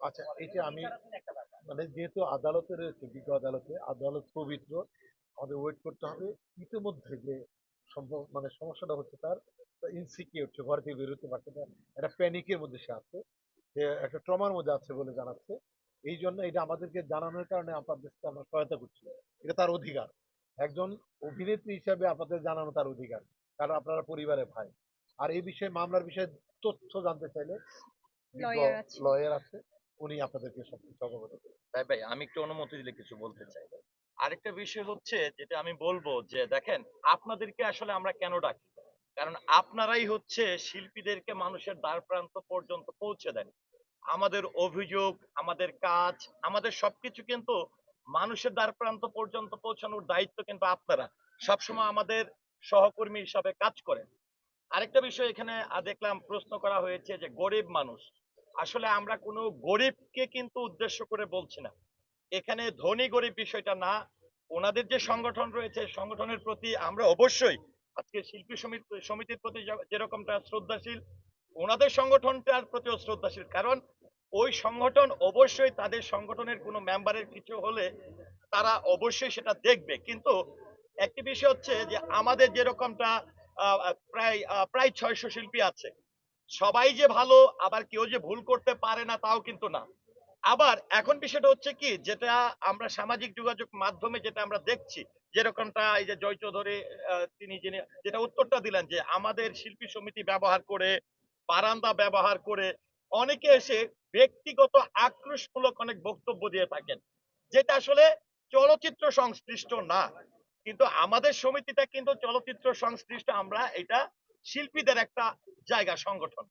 আচ্ছা এটা আমি মানে যেহেতু আদালতে রয়েছে বিজ্ঞ আদালতে আদালত পবিত্র আমাদের ওয়েট করতে হবে। ইতিমধ্যে যে সম্ভব মানে সমস্যাটা হচ্ছে তার ইনসিকিউর হচ্ছে ঘর থেকে বেরোতে পারছে না। একটা প্যানিকের মধ্যে সে আছে। যে একটা ট্রমার মধ্যে আছে বলে জানাচ্ছে। এই জন্য এটা আমাদেরকে জানানোর কারণে আপনাদেরকে আমরা সহায়তা করছি। এটা তার অধিকার। একজন অভিনেত্রী হিসাবে আপনাদের জানানো তার অধিকার কারণ আপনারা পরিবারের ভাই। আর এই বিষয়ে মামলার বিষয়ে তথ্য জানতে চাইলে লয়ার আছে। উনি আপনাদেরকে সব কিছু অবগত। ভাই ভাই, আমি একটু অনুমতি দিলে কিছু বলতে চাই। আরেকটা বিষয় হচ্ছে যেটা আমি বলব যে, দেখেন, আপনাদেরকে আসলে আমরা কেন ডাকি? কারণ আপনারাই হচ্ছে শিল্পীদেরকে মানুষের দ্বার প্রান্ত পর্যন্ত পৌঁছে দেন। আমাদের অভিযোগ, আমাদের কাজ, আমাদের সবকিছু কিন্তু মানুষের দ্বার প্রান্ত পর্যন্ত পৌঁছানোর দায়িত্ব কিন্তু আপনারা। সবসময় আমাদের সহকর্মী হিসাবে কাজ করেন। আরেকটা বিষয় এখানে দেখলাম প্রশ্ন করা হয়েছে যে, গরিব মানুষ আসলে আমরা কোনো গরিবকে কিন্তু উদ্দেশ্য করে বলছি না। এখানে ধনী গরিব বিষয়টা না, ওনাদের যে সংগঠন রয়েছে, সংগঠনের প্রতি আমরা অবশ্যই আজকে শিল্পী সমিতি, সমিতির প্রতি যেরকমটা শ্রদ্ধাশীল, ওনাদের সংগঠনটার প্রতিও শ্রদ্ধাশীল। কারণ ওই সংগঠন অবশ্যই তাদের সংগঠনের কোনো মেম্বারের কিছু হলে তারা অবশ্যই সেটা দেখবে। কিন্তু একটি বিষয় হচ্ছে যে, আমাদের যেরকমটা প্রায় প্রায় ছয়শো শিল্পী আছে। সবাই যে ভালো, আবার কেউ যে ভুল করতে পারে না, তাও কিন্তু না। আবার এখন বিষয়টা হচ্ছে কি, যেটা আমরা সামাজিক যোগাযোগ মাধ্যমে যেটা আমরা দেখছি, যেরকমটা এই যে জয় চৌধুরী তিনি যিনি, যেটা উত্তরটা দিলেন যে আমাদের শিল্পী সমিতি ব্যবহার করে, বারান্দা ব্যবহার করে অনেকে এসে ব্যক্তিগত আক্রোশমূলক অনেক বক্তব্য দিয়ে থাকেন, যেটা আসলে চলচ্চিত্র সংশ্লিষ্ট না। কিন্তু আমাদের সমিতিটা কিন্তু চলচ্চিত্র সংশ্লিষ্ট, আমরা এটা শিল্পীদের একটা জায়গা, সংগঠন।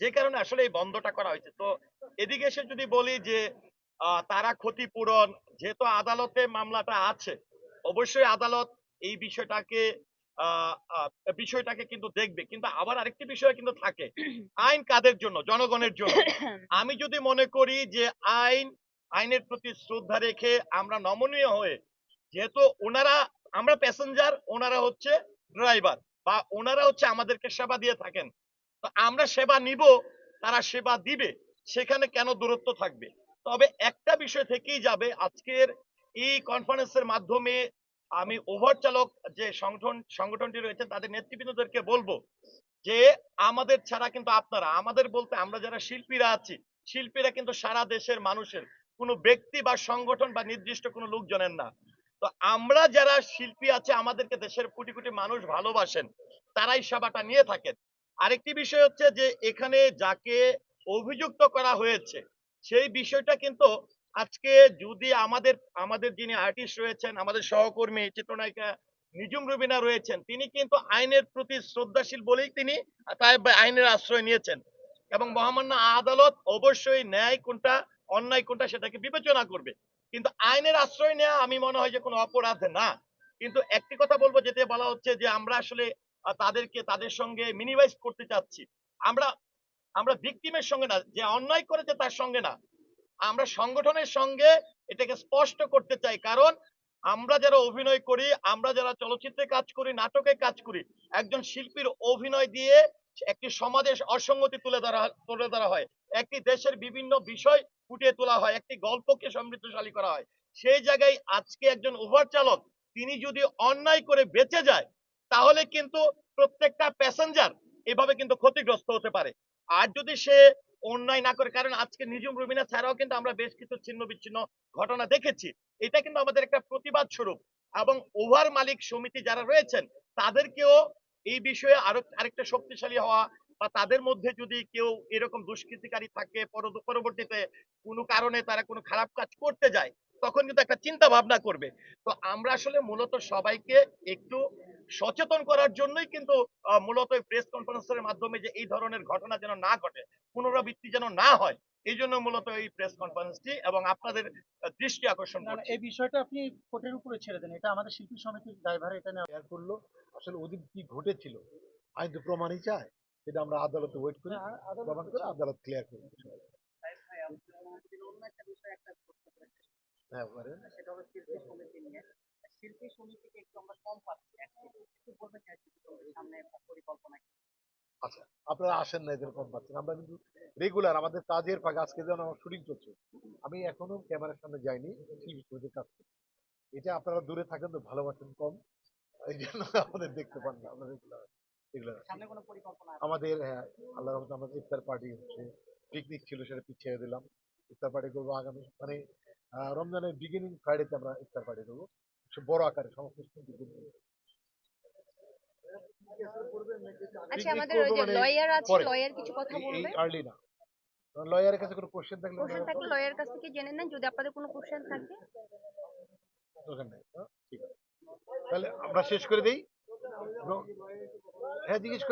যে কারণে আসলে এই বন্ধটা করা হয়েছে। তো এদিকে এসে যদি বলি যে তারা ক্ষতিপূরণ, যেহেতু আদালতে মামলাটা আছে, অবশ্যই আদালত এই বিষয়টাকে বিষয়টাকে কিন্তু দেখবে। কিন্তু আবার আরেকটি বিষয় কিন্তু থাকে। আইন কাদের জন্য? জনগণের জন্য। আমি যদি মনে করি যে, আইন, আইনের প্রতি শ্রদ্ধা রেখে আমরা নমনীয় হয়ে, যেহেতু ওনারা, আমরা প্যাসেঞ্জার, ওনারা হচ্ছে ড্রাইভার। বা ওনারা হচ্ছে আমাদেরকে সেবা দিয়ে থাকেন। তো আমরা সেবা নিব, তারা সেবা দিবে, সেখানে কেন দূরত্ব থাকবে? তবে একটা বিষয় থেকেই যাবে, আজকের এই কনফারেন্সের মাধ্যমে আমি ওভার চালক যে সংগঠন, সংগঠনটি রয়েছে, তাদের নেতৃবৃন্দদেরকে বলব যে আমাদের ছাড়া কিন্তু আপনারা, আমাদের বলতে আমরা যারা শিল্পীরা আছি, শিল্পীরা কিন্তু সারা দেশের মানুষের, কোনো ব্যক্তি বা সংগঠন বা নির্দিষ্ট কোনো লোকজনের না। তো আমরা যারা শিল্পী আছে, আমাদেরকে দেশের কোটি কোটি মানুষ ভালোবাসেন, তারাই সেবাটা নিয়ে থাকেন। আরেকটি বিষয় হচ্ছে যে, এখানে যাকে অভিযুক্ত করা হয়েছে, সেই বিষয়টা কিন্তু আজকে যদি আমাদের আমাদের যিনি আর্টিস্ট রয়েছেন, আমাদের সহকর্মী চিত্রনায়িকা নিজুম রুবিনা রয়েছেন, তিনি কিন্তু আইনের প্রতি শ্রদ্ধাশীল বলেই তিনি তাই আইনের আশ্রয় নিয়েছেন। এবং মহামান্য আদালত অবশ্যই ন্যায় কোনটা, অন্যায় কোনটা সেটাকে বিবেচনা করবে। কিন্তু আইনের আশ্রয় নেওয়া আমি মনে হয় যে কোনো অপরাধ না। কিন্তু একটি কথা বলব যেতে বলা হচ্ছে যে আমরা আসলে তাদেরকে, তাদের সঙ্গে মিনিমাইজ করতে চাচ্ছি। আমরা আমরা ভিকটিমের সঙ্গে না, যে অন্যায় করেছে তার সঙ্গে না। আমরা সংগঠনের সঙ্গে এটাকে স্পষ্ট করতে চাই। কারণ আমরা যারা অভিনয় করি, আমরা যারা চলচ্চিত্রে কাজ করি, নাটকে কাজ করি, একজন শিল্পীর অভিনয় দিয়ে একটি সমাজের অসঙ্গতি তুলে ধরা তুলে ধরা হয়। একটি দেশের বিভিন্ন বিষয় ফুটিয়ে তোলা হয়, একটি গল্পকে সমৃদ্ধশালী করা হয়। সেই জায়গায় আজকে একজন ওভার চালক তিনি যদি অন্যায় করে বেঁচে যায়, তাহলে কিন্তু প্রত্যেকটা প্যাসেঞ্জার এভাবে কিন্তু ক্ষতিগ্রস্ত হতে পারে। আর যদি সে অন্যায় না করে, কারণ আজকে নিজুম রুবিনা ছাড়াও কিন্তু আমরা বেশ কিছু ছিন্ন বিচ্ছিন্ন ঘটনা দেখেছি। এটা কিন্তু আমাদের একটা প্রতিবাদ স্বরূপ। এবং ওভার মালিক সমিতি যারা রয়েছেন, তাদেরকেও এই বিষয়ে আরও, আরেকটা শক্তিশালী হওয়া বা তাদের মধ্যে যদি কেউ এরকম দুষ্কৃতিকারী থাকে পরবর্তীতে কোনো কারণে তারা কোনো খারাপ কাজ করতে যায় তখন কিন্তু একটা চিন্তা ভাবনা করবে। তো আমরা আসলে মূলত সবাইকে একটু সচেতন করার জন্যই কিন্তু মূলত প্রেস কনফারেন্সের মাধ্যমে যে এই ধরনের ঘটনা যেন না ঘটে পুনরাবৃত্তি যেন না হয় এই জন্য মূলত এই প্রেস কনফারেন্সটি এবং আপনাদের দৃষ্টি আকর্ষণ না, এই বিষয়টা আপনি কোর্টের উপরে ছেড়ে দেন এটা আমাদের শিল্পী সমিতির ড্রাইভার এটা নেওয়া শেয়ার করল। আসলে ওদিন কি ঘটেছিল? আইন তো প্রমাণই চায় সেটা আমরা আদালতে ওয়েট করি প্রমাণ করে আদালত ক্লিয়ার হ্যাঁ বলেন। সেটা হলো শিল্পী সমিতি নিয়ে। শিল্পী সমিতিকে একটু আমরা কম পাচ্ছি। একটু বলবেন যে শিল্পী সমিতির সামনে পরিকল্পনা আচ্ছা আপনারা আসেন না এদের কম পাচ্ছেন। আমরা কিন্তু রেগুলার আমাদের কাজের ফাঁকে আজকে যেমন আমার শুটিং চলছে। আমি এখনও ক্যামেরার সামনে যাইনি শিল্পী সমিতির কাজ এটা আপনারা দূরে থাকেন তো ভালোবাসেন কম। এই জন্য আমাদের দেখতে পান না আমরা রেগুলার আমাদের হ্যাঁ, আল্লাহ রহমতে আমাদের ইফতার পার্টি হচ্ছে পিকনিক ছিল সেটা পিছিয়ে দিলাম। ইফতার পার্টি করব আগামী মানে রমজানের বিগিনিং ফ্রাইডেতে আমরা ইফতার পার্টি করব। বড় আকারে সমস্ত নিয়ে। আচ্ছা আমাদের ওই যে মানে লয়ার আছে। লয়ার কিছু কথা বলবে? আর্লি না। লয়ারের কাছে কোনো কোশ্চেন থাকলে কোশ্চেন থাকলে লয়ার কাছ থেকে জেনে নেন যদি আপনাদের কোনো কোশ্চেন থাকে। দরকার নেই হ্যাঁ? ঠিক আছে। তাহলে আমরা শেষ করে দিই। হ্যাঁ জিজ্ঞেস